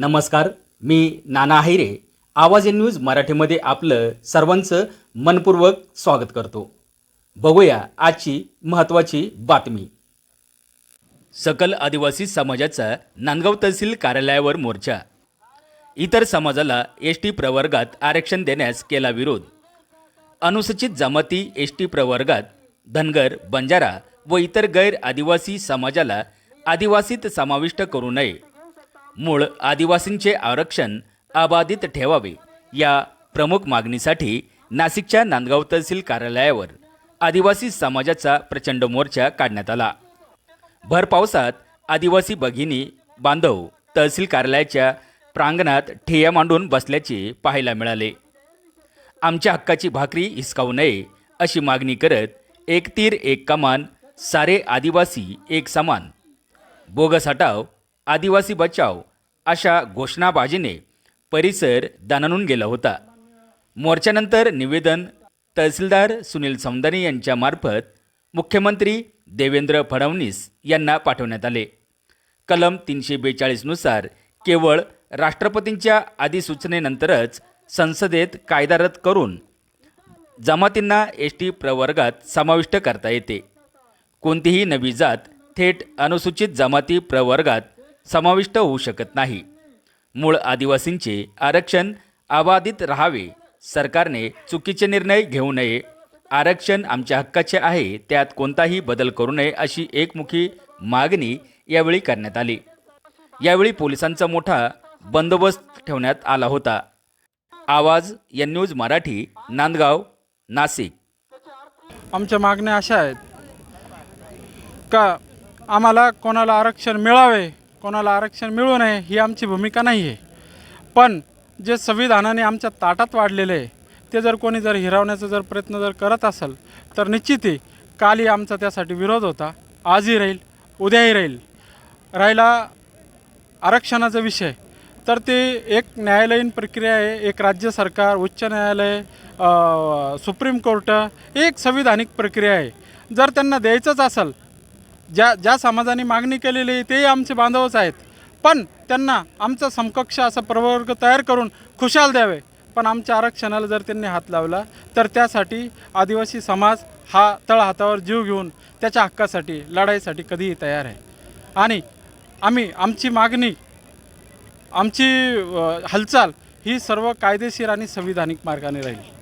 नमस्कार मी नाना हैरे आवाज in news मराठीमध्ये आपलं सर्वांचं मनपूर्वक स्वागत करतो. बघूया आजची महत्त्वाची बातमी. सकल आदिवासी समाजाचा नांदगाव तहसील कार्यालयावर मोर्चा. इतर समाजाला एस टी प्रवर्गात आरक्षण देण्यास केला विरोध. अनुसूचित जमाती एस टी प्रवर्गात धनगर बंजारा व इतर गैर आदिवासी समाजाला आदिवासीत समाविष्ट करू नये. मूळ आदिवासींचे आरक्षण अबाधित ठेवावे या प्रमुख मागणीसाठी नाशिकच्या नांदगाव तहसील कार्यालयावर आदिवासी समाजाचा प्रचंड मोर्चा काढण्यात आला. भर पावसात आदिवासी भगिनी बांधव तहसील कार्यालयाच्या प्रांगणात ठिय्या मांडून बसल्याचे पाहायला मिळाले. आमच्या हक्काची भाकरी हिसकावू नये अशी मागणी करत एक तीर एक कमान सारे आदिवासी एक समान. बोगस हटाव आदिवासी बचाव अशा घोषणाबाजीने परिसर दणानून गेला होता. मोर्चानंतर निवेदन तहसीलदार सुनील सौंदर्य यांच्यामार्फत मुख्यमंत्री देवेंद्र फडणवीस यांना पाठवण्यात आले. कलम तीनशे बेचाळीसनुसार केवळ राष्ट्रपतींच्या अधिसूचनेनंतरच संसदेत कायदा रद्द करून जमातींना एस टी प्रवर्गात समाविष्ट करता येते. कोणतीही नवी जात थेट अनुसूचित जमाती प्रवर्गात समाविष्ट होऊ शकत नाही. मूळ आदिवासींचे आरक्षण अबाधित राहावे. सरकारने चुकीचे निर्णय घेऊ नये. आरक्षण आमच्या हक्काचे आहे त्यात कोणताही बदल करू नये अशी एकमुखी मागणी यावेळी करण्यात आली. यावेळी पोलिसांचा मोठा बंदोबस्त ठेवण्यात आला होता. आवाज या न्यूज मराठी नांदगाव नाशिक. आमच्या मागण्या अशा आहेत. का आम्हाला कोणाला आरक्षण मिळावे? कोणाला आरक्षण मिळू नये ही आमची भूमिका नाही आहे पण जे संविधानाने आमच्या ताटात वाढलेले आहे ते जर कोणी जर हिरावण्याचा जर प्रयत्न जर करत असेल तर निश्चितही कालही आमचा त्यासाठी विरोध होता. आजही राहील उद्याही राहील. राहिला आरक्षणाचा विषय. तर ते एक न्यायालयीन प्रक्रिया आहे एक राज्य सरकार उच्च न्यायालय सुप्रीम कोर्ट एक संविधानिक प्रक्रिया आहे. जर त्यांना द्यायचंच असेल ज्या ज्या समाजाने मागणी केलेली आहे तेही आमचे बांधवच आहेत. पण त्यांना आमचा समकक्ष असा प्रवर्ग तयार करून खुशाल द्यावे. पण आमच्या आरक्षणाला जर त्यांनी हात लावला तर त्यासाठी आदिवासी समाज हा तळहातावर जीव घेऊन त्याच्या हक्कासाठी लढाईसाठी कधीही तयार आहे. आणि आम्ही आमची मागणी आमची हालचाल ही सर्व कायदेशीर आणि संविधानिक मार्गाने राहील.